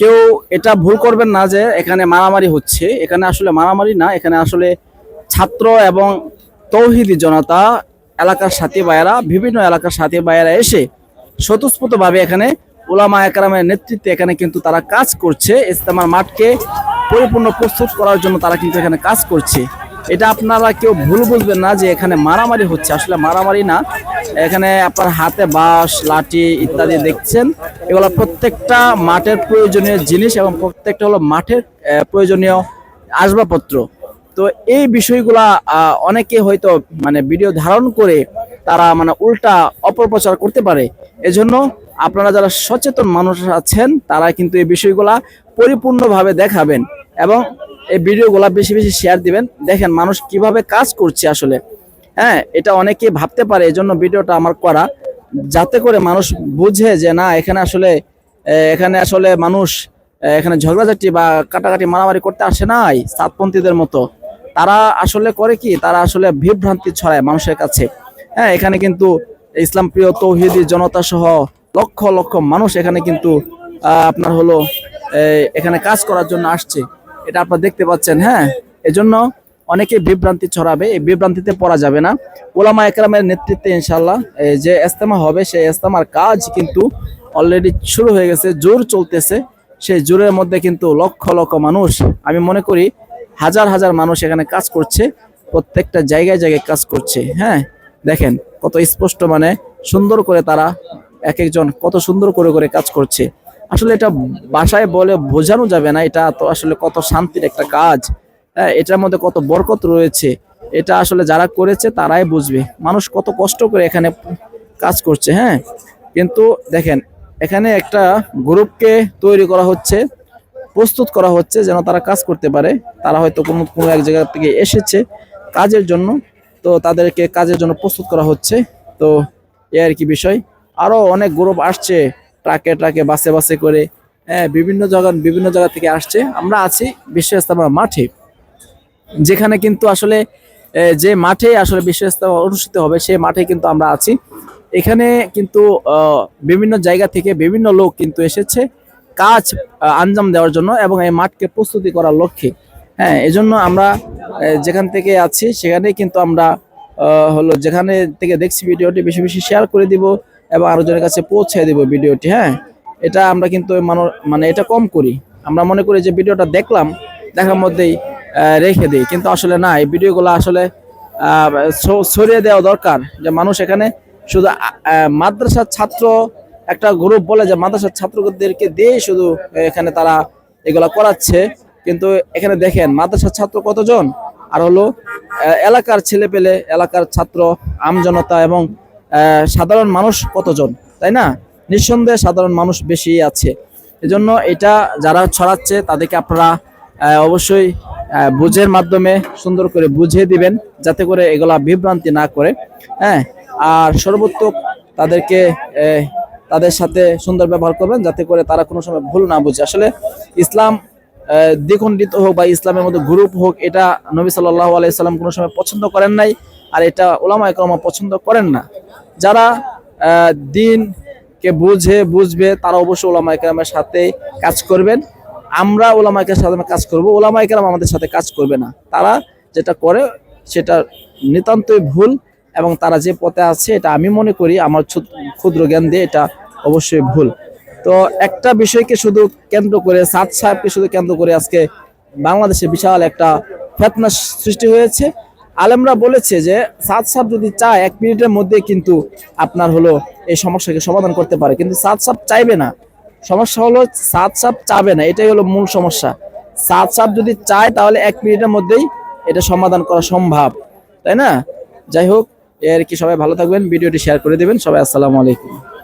কেউ এটা ভুল করবেন না যে এখানে মারামারি হচ্ছে। এখানে আসলে মারামারি না, এখানে আসলে ছাত্র এবং তৌহিদি জনতা, এলাকার সাথী ভাইয়েরা, বিভিন্ন এলাকার সাথী ভাইয়েরা এসে স্বতঃস্ফূর্তভাবে এখানে ওলামা একরামের নেতৃত্বে এখানে কিন্তু তারা কাজ করছে। ইস্তেমার মাঠকে পরিপূর্ণ প্রস্তুত করার জন্য তারা কিন্তু এখানে কাজ করছে। এটা আপনারা কেউ ভুল বুঝবেন না যে এখানে মারামারি হচ্ছে। আসলে মারামারি না, এখানে আপনার হাতে বাঁশ, লাঠি ইত্যাদি দেখছেন। এগুলো প্রত্যেকটা মাঠের প্রয়োজনীয় জিনিস এবং প্রত্যেকটা হলো মাঠের প্রয়োজনীয় আসবাবপত্র। তো এই বিষয়গুলা অনেকে হয়তো মানে ভিডিও ধারণ করে তারা মানে উল্টা অপপ্রচার করতে পারে। এজন্য আপনারা যারা সচেতন মানুষ আছেন, তারা কিন্তু এই বিষয়গুলা পরিপূর্ণভাবে দেখাবেন। এবং এই ভিডিওগুলা বেশি বেশি শেয়ার দিবেন। দেখেন মানুষ কীভাবে কাজ করছে আসলে। হ্যাঁ এটা অনেকে ভাবতে পারে, এজন্য ভিডিওটা আমার করা। যাতে করে মানুষ বুঝে যে না, এখানে আসলে এখানে আসলে মানুষ এখানে ঝগড়াঝাটি বা কাটাকাটি মারামারি করতে আসে নাই সাতপন্থীদের মতো। তারা আসলে করে কি? তারা আসলে বিভ্রান্তি ছড়ায় মানুষের কাছে। হ্যাঁ এখানে কিন্তু ইসলাম প্রিয় তৌহিদি জনতা সহ লক্ষ লক্ষ মানুষ এখানে কিন্তু আপনার হলো এখানে কাজ করার জন্য আসছে। এটা আপনারা দেখতে পাচ্ছেন হ্যাঁ? এজন্য অনেকে বিভ্রান্তি ছড়াবে, এই বিভ্রান্তিতে পড়া যাবে না। ওলামা একরামের নেতৃত্বে ইনশাল্লাহ যে ইস্তেমা হবে, সেই ইস্তেমার কাজ কিন্তু অলরেডি শুরু হয়ে গেছে, জোর চলতেছে। সেই জোরের মধ্যে কিন্তু লক্ষ লক্ষ মানুষ, আমি মনে করি হাজার হাজার মানুষ এখানে কাজ করছে, প্রত্যেকটা জায়গায় জায়গায় কাজ করছে হ্যাঁ? দেখেন কত স্পষ্ট মানে সুন্দর করে তারা এক একজন কত সুন্দর করে করে কাজ করছে। আসলে এটা বাসায় বলে বোঝানো যাবে না, এটা তো আসলে কত শান্তির একটা কাজ। হ্যাঁ এটার মধ্যে কত বরকত রয়েছে, এটা আসলে যারা করেছে তারাই বুঝবে। মানুষ কত কষ্ট করে এখানে কাজ করছে হ্যাঁ। কিন্তু দেখেন, এখানে একটা গ্রুপকে তৈরি করা হচ্ছে, প্রস্তুত করা হচ্ছে যেন তারা কাজ করতে পারে। তারা হয়তো কোনো কোনো এক জায়গা থেকে এসেছে কাজের জন্য, তো তাদেরকে কাজের জন্য প্রস্তুত করা হচ্ছে। তো এই আর কি বিষয়। আরও অনেক গ্রুপ আসছে ট্রাকে ট্রাকে, বাসে বাসে করে হ্যাঁ বিভিন্ন জায়গা বিভিন্ন জায়গা থেকে আসছে। আমরা আছি বিশ্ব ইস্তেমা মাঠে, যেখানে কিন্তু আসলে যে মাঠে আসলে বিশ্ব ইস্তেমা অনুষ্ঠিত হবে সেই মাঠে কিন্তু আমরা আছি। এখানে কিন্তু বিভিন্ন জায়গা থেকে বিভিন্ন লোক কিন্তু এসেছে কাজ আঞ্জাম দেওয়ার জন্য এবং এই মাঠকে প্রস্তুতি করার লক্ষ্যে। হ্যাঁ এজন্য আমরা যেখান থেকে আছি সেখানেই কিন্তু আমরা হলো যেখানে থেকে দেখছি ভিডিওটি, বেশি বেশি শেয়ার করে দিব। এবং আরও জনের কাছে পৌঁছে দিব ভিডিওটি হ্যাঁ? এটা আমরা কিন্তু মানে এটা কম করি। আমরা মনে করি যে ভিডিওটা দেখলাম, দেখার মধ্যেই রেখে দিই। কিন্তু আসলে না, এই ভিডিওগুলো আসলে ছড়িয়ে দেওয়া দরকার। যে মানুষ এখানে শুধু মাদ্রাসার ছাত্র একটা গ্রুপ বলে যে মাদ্রাসার ছাত্রদেরকে দিয়ে শুধু এখানে তারা এগুলা করাচ্ছে। কিন্তু এখানে দেখেন, মাদ্রাসার ছাত্র কতজন? আর হলো এলাকার ছেলে পেলে এলাকার ছাত্র, আমজনতা এবং সাধারণ মানুষ কতজন? তাই না? নিঃসন্দেহে সাধারণ মানুষ বেশি আছে। এজন্য এটা যারা ছড়াচ্ছে, তাদেরকে আপনারা অবশ্যই বুঝের মাধ্যমে সুন্দর করে বুঝিয়ে দিবেন, যাতে করে এগুলা বিভ্রান্তি না করে। হ্যাঁ? আর সর্বোত্তক তাদেরকে তাদের সাথে সুন্দর ব্যবহার করবেন, যাতে করে তারা কোনো সময় ভুল না বুঝে। আসলে ইসলাম দ্বিখণ্ডিত হোক বা ইসলামের মধ্যে গ্রুপ হোক, এটা নবী সাল্লাহ আলাইসাল্লাম কোনো সময় পছন্দ করেন নাই। আর এটা ওলামা একরমা পছন্দ করেন না। যারা দিনকে বুঝে, বুঝবে, তারা অবশ্যই ওলামা একরামের সাথে কাজ করবেন। আমরা ওলামা একরামের সাথে কাজ করব ওলামা একরাম আমাদের সাথে কাজ করবে না। তারা যেটা করে, সেটা নিতান্তই ভুল এবং তারা যে পথে আছে, এটা আমি মনে করি আমার ক্ষুদ্র জ্ঞান দিয়ে এটা অবশ্যই ভুল। তো একটা বিষয়কে শুধু কেন্দ্র করে, সাদ সাহেবকে শুধু কেন্দ্র করে আজকে বাংলাদেশে বিশাল একটা ফেতনা সৃষ্টি হয়েছে। আলেমরা বলেছে যে সাদ সাপ যদি চায়, এক মিনিটের মধ্যে কিন্তু আপনার হলো এই সমস্যাকে সমাধান করতে পারে। কিন্তু সাদ সাপ চাইবে না। সমস্যা হলো সাদ সাপ চাবে না। এটাই হলো মূল সমস্যা। সাদ সাপ যদি চায়, তাহলে এক মিনিটের মধ্যেই এটা সমাধান করা সম্ভব। তাই না? যাই হোক, এর কি সবাই ভালো থাকবেন? ভিডিওটি শেয়ার করে দিবেন। সবাই আসসালামু আলাইকুম।